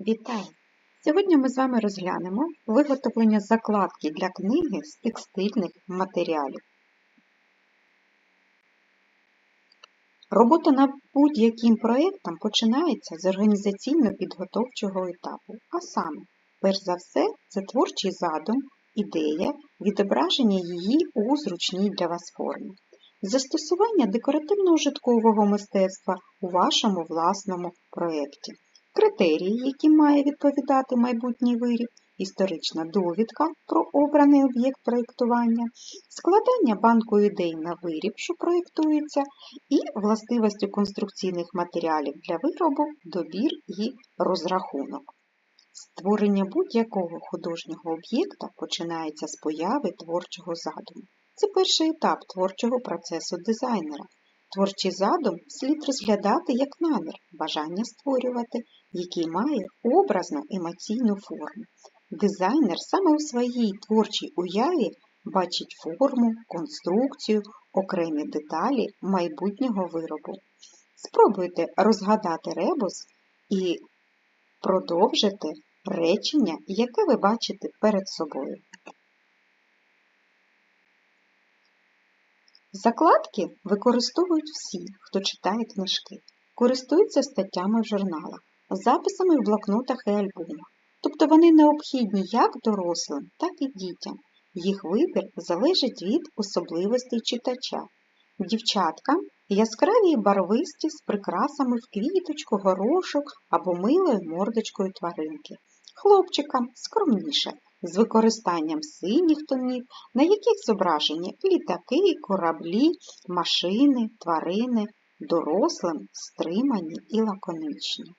Вітаю! Сьогодні ми з вами розглянемо виготовлення закладки для книги з текстильних матеріалів. Робота над будь-яким проєктом починається з організаційно-підготовчого етапу, а саме, перш за все, це творчий задум, ідея, відображення її у зручній для вас формі, застосування декоративно-ужиткового мистецтва у вашому власному проєкті критерії, які має відповідати майбутній виріб, історична довідка про обраний об'єкт проєктування, складання банку ідей на виріб, що проєктується, і властивості конструкційних матеріалів для виробу, добір і розрахунок. Створення будь-якого художнього об'єкта починається з появи творчого задуму. Це перший етап творчого процесу дизайнера. Творчий задум слід розглядати як намір, бажання створювати, який має образно емоційну форму. Дизайнер саме у своїй творчій уяві бачить форму, конструкцію, окремі деталі майбутнього виробу. Спробуйте розгадати ребус і продовжити речення, яке ви бачите перед собою. Закладки використовують всі, хто читає книжки, користуються статтями в журналах, записами в блокнотах і альбомах. Тобто вони необхідні як дорослим, так і дітям. Їх вибір залежить від особливостей читача. Дівчаткам яскраві і барвисті з прикрасами в квіточку, горошок або милою мордочкою тваринки. Хлопчикам скромніше, з використанням синіх тонів, на яких зображені літаки, кораблі, машини, тварини, дорослим, стримані і лаконичні.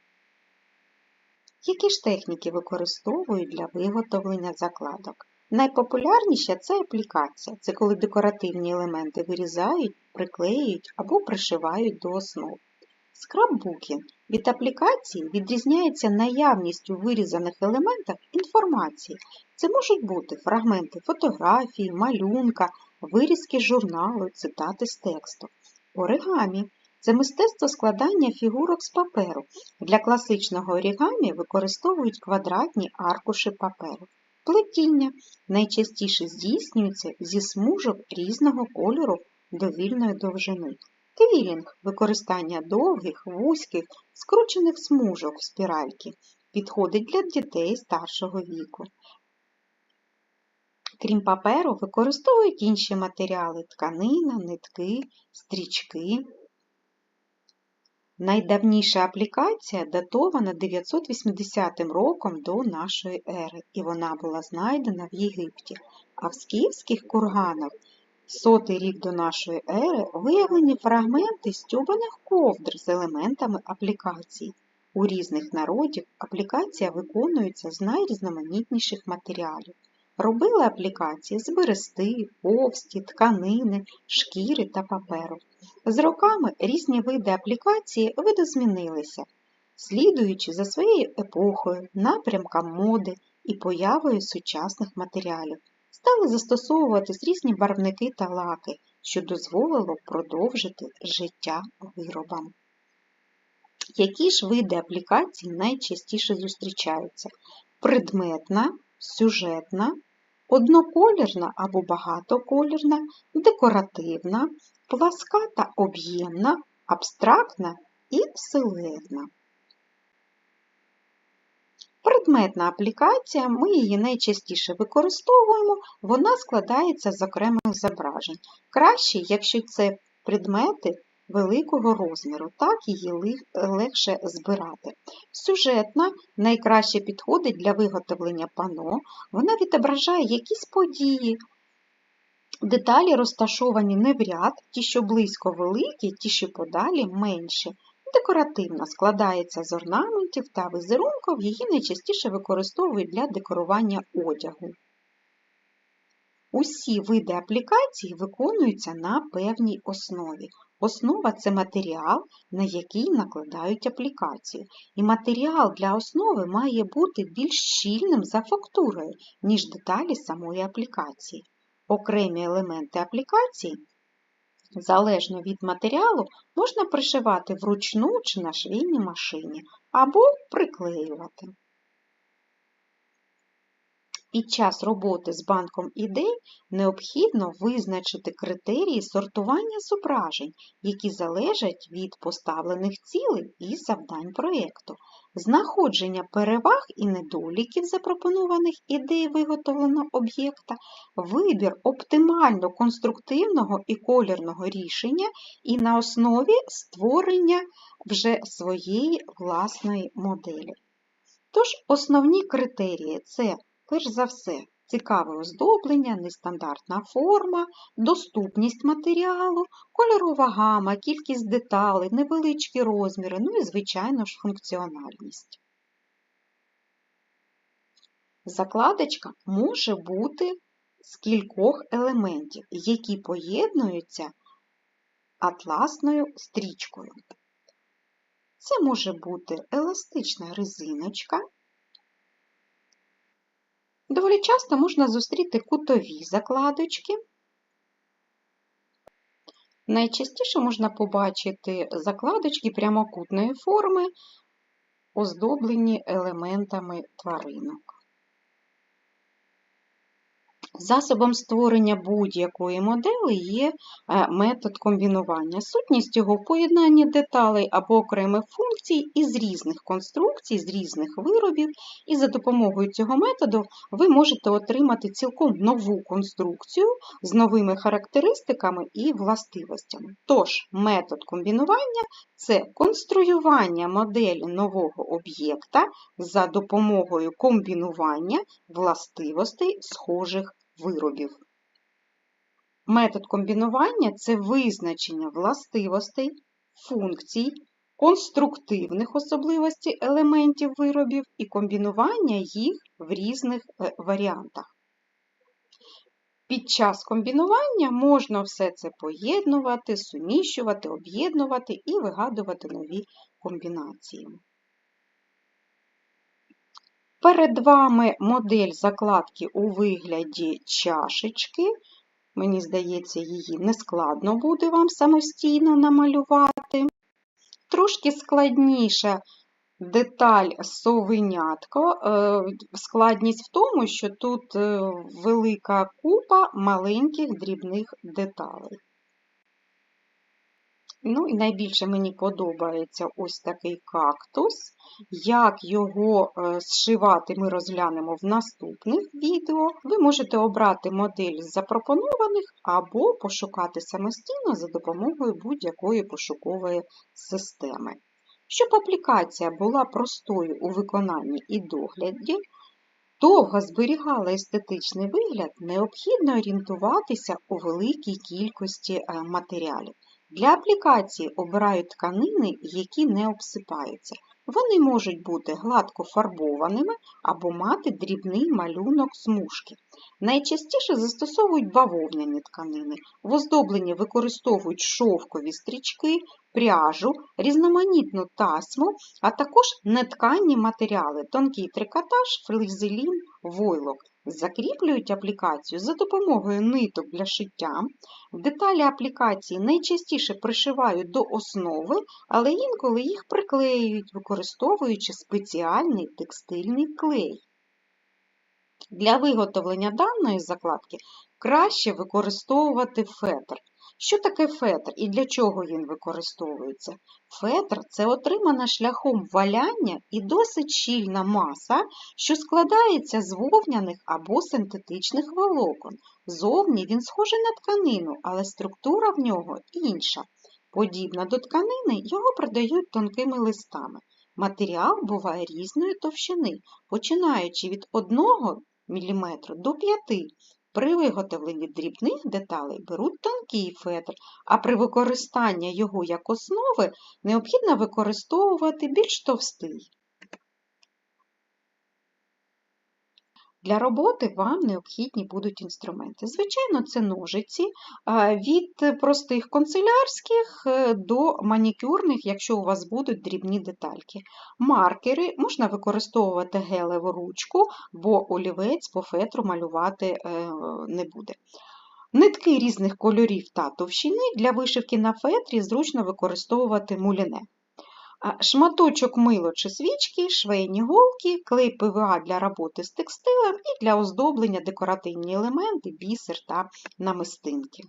Які ж техніки використовують для виготовлення закладок? Найпопулярніша це аплікація. Це коли декоративні елементи вирізають, приклеюють або пришивають до основ. Скраббукінг від аплікації відрізняється наявністю вирізаних елементах інформації. Це можуть бути фрагменти фотографії, малюнка, вирізки журналу, цитати з тексту. Оригамі це мистецтво складання фігурок з паперу. Для класичного орігамі використовують квадратні аркуші паперу. Плетіння найчастіше здійснюється зі смужок різного кольору довільної довжини. Квілінг використання довгих, вузьких, скручених смужок в спіральки. Підходить для дітей старшого віку. Крім паперу, використовують інші матеріали тканина, нитки, стрічки. Найдавніша аплікація датована 980 роком до нашої ери, і вона була знайдена в Єгипті, а в скіфських курганах сотий рік до нашої ери виявлені фрагменти стюбаних ковдр з елементами аплікації. У різних народів аплікація виконується з найрізноманітніших матеріалів. Робили аплікації з берести, повсті, тканини, шкіри та паперу. З роками різні види аплікації видозмінилися, слідуючи за своєю епохою, напрямкам моди і появою сучасних матеріалів. Стали застосовуватись різні барвники та лаки, що дозволило продовжити життя виробам. Які ж види аплікацій найчастіше зустрічаються? Предметна, сюжетна, одноколірна або багатоколірна, декоративна, пласка та об'ємна, абстрактна і силуетна. Предметна аплікація, ми її найчастіше використовуємо, вона складається з окремих зображень. Краще, якщо це предмети великого розміру, так її легше збирати. Сюжетна найкраще підходить для виготовлення пано, вона відображає якісь події. Деталі розташовані не в ряд, ті, що близько великі, ті, що подалі менші. Декоративна складається з орнаментів та візерунків, її найчастіше використовують для декорування одягу. Усі види аплікацій виконуються на певній основі. Основа це матеріал, на який накладають аплікацію. І матеріал для основи має бути більш щільним за фактурою, ніж деталі самої аплікації. Окремі елементи аплікації, залежно від матеріалу, можна пришивати вручну чи на швейній машині або приклеювати. Під час роботи з банком ідей необхідно визначити критерії сортування зображень, які залежать від поставлених цілей і завдань проєкту, знаходження переваг і недоліків запропонованих ідей виготовленого об'єкта, вибір оптимально конструктивного і колірного рішення і на основі створення вже своєї власної моделі. Тож основні критерії це Перш за все, цікаве оздоблення, нестандартна форма, доступність матеріалу, кольорова гама, кількість деталей, невеличкі розміри, ну і, звичайно ж, функціональність. Закладочка може бути з кількох елементів, які поєднуються атласною стрічкою. Це може бути еластична резиночка, Доволі часто можна зустріти кутові закладочки. Найчастіше можна побачити закладочки прямокутної форми, оздоблені елементами тваринок. Засобом створення будь-якої моделі є е, метод комбінування. Сутність його в поєднанні деталей або окремих функцій із різних конструкцій, з різних виробів, і за допомогою цього методу ви можете отримати цілком нову конструкцію з новими характеристиками і властивостями. Тож, метод комбінування це конструювання моделі нового об'єкта за допомогою комбінування властивостей схожих виробів. Метод комбінування це визначення властивостей, функцій, конструктивних особливостей елементів виробів і комбінування їх в різних е, варіантах. Під час комбінування можна все це поєднувати, суміщувати, об'єднувати і вигадувати нові комбінації. Перед вами модель закладки у вигляді чашечки. Мені здається, її нескладно буде вам самостійно намалювати. Трошки складніша деталь совенятко. Е, складність в тому, що тут е, велика купа маленьких дрібних деталей. Ну і найбільше мені подобається ось такий кактус. Як його е, зшивати, ми розглянемо в наступних відео. Ви можете обрати модель з запропонованих або пошукати самостійно за допомогою будь-якої пошукової системи. Щоб аплікація була простою у виконанні і догляді, довго зберігала естетичний вигляд, необхідно орієнтуватися у великій кількості е, матеріалів. Для аплікації обирають тканини, які не обсипаються. Вони можуть бути гладко фарбованими або мати дрібний малюнок смужки. Найчастіше застосовують бавовняні тканини. В оздобленні використовують шовкові стрічки, пряжу, різноманітну тасьму, а також нетканні матеріали, тонкий трикотаж, флизелін, войлок. Закріплюють аплікацію за допомогою ниток для шиття. Деталі аплікації найчастіше пришивають до основи, але інколи їх приклеюють, використовуючи спеціальний текстильний клей. Для виготовлення даної закладки краще використовувати фетр. Що таке фетр і для чого він використовується? Фетр це отримана шляхом валяння і досить щільна маса, що складається з вовняних або синтетичних волокон. Зовні він схожий на тканину, але структура в нього інша. Подібна до тканини, його продають тонкими листами. Матеріал буває різної товщини, починаючи від 1 мм до 5 при виготовленні дрібних деталей беруть тонкий фетр, а при використанні його як основи необхідно використовувати більш товстий. Для роботи вам необхідні будуть інструменти. Звичайно, це ножиці від простих канцелярських е, до манікюрних, якщо у вас будуть дрібні детальки. Маркери можна використовувати гелеву ручку, бо олівець по фетру малювати е, не буде. Нитки різних кольорів та товщини для вишивки на фетрі зручно використовувати муліне. Шматочок мило чи свічки, швейні голки, клей ПВА для роботи з текстилем і для оздоблення декоративні елементи, бісер та намистинки.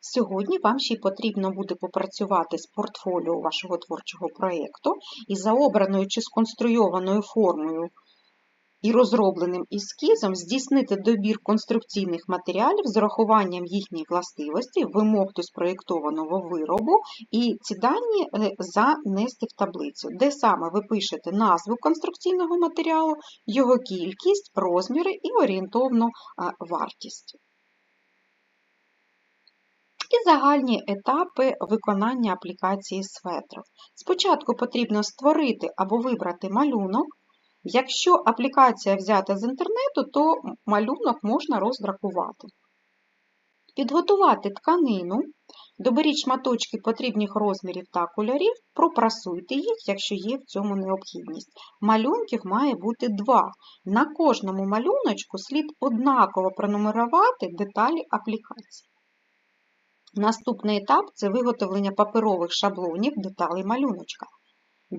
Сьогодні вам ще й потрібно буде попрацювати з портфоліо вашого творчого проєкту і за обраною чи сконструйованою формою і розробленим ескізом здійснити добір конструкційних матеріалів з урахуванням їхніх властивостей, вимог до спроєктованого виробу, і ці дані е, занести в таблицю, де саме ви пишете назву конструкційного матеріалу, його кількість, розміри і орієнтовну вартість. І загальні етапи виконання аплікації светру. Спочатку потрібно створити або вибрати малюнок. Якщо аплікація взята з інтернету, то малюнок можна роздракувати. Підготувати тканину, доберіть шматочки потрібних розмірів та кольорів, пропрасуйте їх, якщо є в цьому необхідність. Малюнків має бути два. На кожному малюночку слід однаково пронумерувати деталі аплікації. Наступний етап це виготовлення паперових шаблонів деталей малюночка.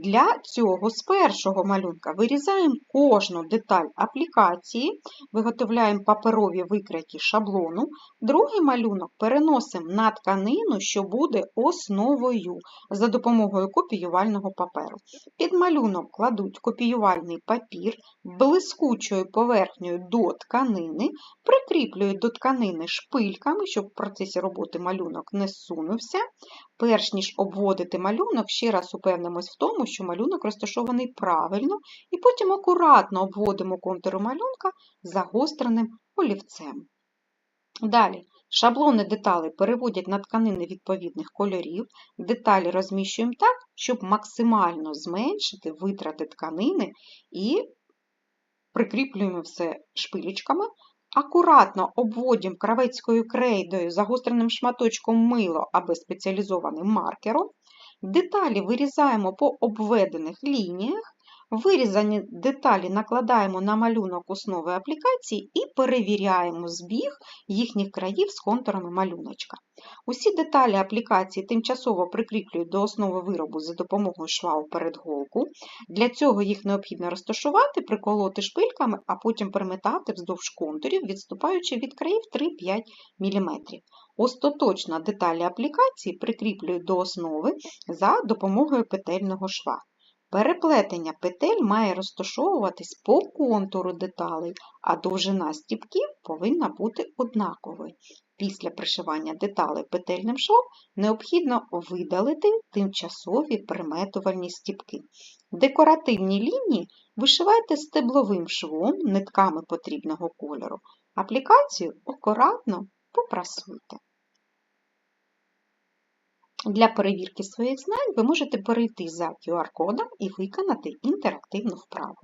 Для цього з першого малюнка вирізаємо кожну деталь аплікації, виготовляємо паперові викриті шаблону. Другий малюнок переносимо на тканину, що буде основою за допомогою копіювального паперу. Під малюнок кладуть копіювальний папір блискучою поверхнею до тканини, прикріплюють до тканини шпильками, щоб в процесі роботи малюнок не сунувся. Перш ніж обводити малюнок, ще раз упевнимось в тому, що малюнок розташований правильно, і потім акуратно обводимо контури малюнка загостреним олівцем. Далі, шаблони деталей переводять на тканини відповідних кольорів, деталі розміщуємо так, щоб максимально зменшити витрати тканини і прикріплюємо все шпилечками, Акуратно обводимо кравецькою крейдою загостреним шматочком мило або спеціалізованим маркером. Деталі вирізаємо по обведених лініях, Вирізані деталі накладаємо на малюнок основи аплікації і перевіряємо збіг їхніх країв з контурами малюночка. Усі деталі аплікації тимчасово прикріплюють до основи виробу за допомогою шва у передголку. Для цього їх необхідно розташувати, приколоти шпильками, а потім переметати вздовж контурів, відступаючи від країв 3-5 мм. Остаточно деталі аплікації прикріплюють до основи за допомогою петельного шва. Переплетення петель має розташовуватись по контуру деталей, а довжина стіпків повинна бути однаковою. Після пришивання деталей петельним швом необхідно видалити тимчасові приметувальні стіпки. Декоративні лінії вишивайте стебловим швом нитками потрібного кольору. Аплікацію акуратно попрасуйте. Для перевірки своїх знань ви можете перейти за QR-кодом і виконати інтерактивну вправу.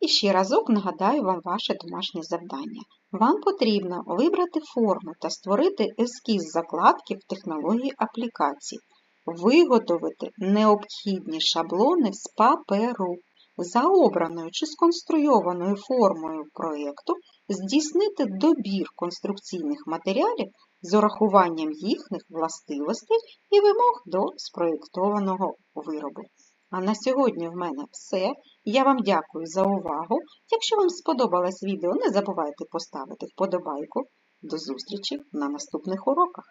І ще разок нагадаю вам ваше домашнє завдання. Вам потрібно вибрати форму та створити ескіз закладки в технології аплікації, виготовити необхідні шаблони з паперу. За обраною чи сконструйованою формою проєкту здійснити добір конструкційних матеріалів з урахуванням їхніх властивостей і вимог до спроєктованого виробу. А на сьогодні в мене все. Я вам дякую за увагу. Якщо вам сподобалось відео, не забувайте поставити вподобайку. До зустрічі на наступних уроках!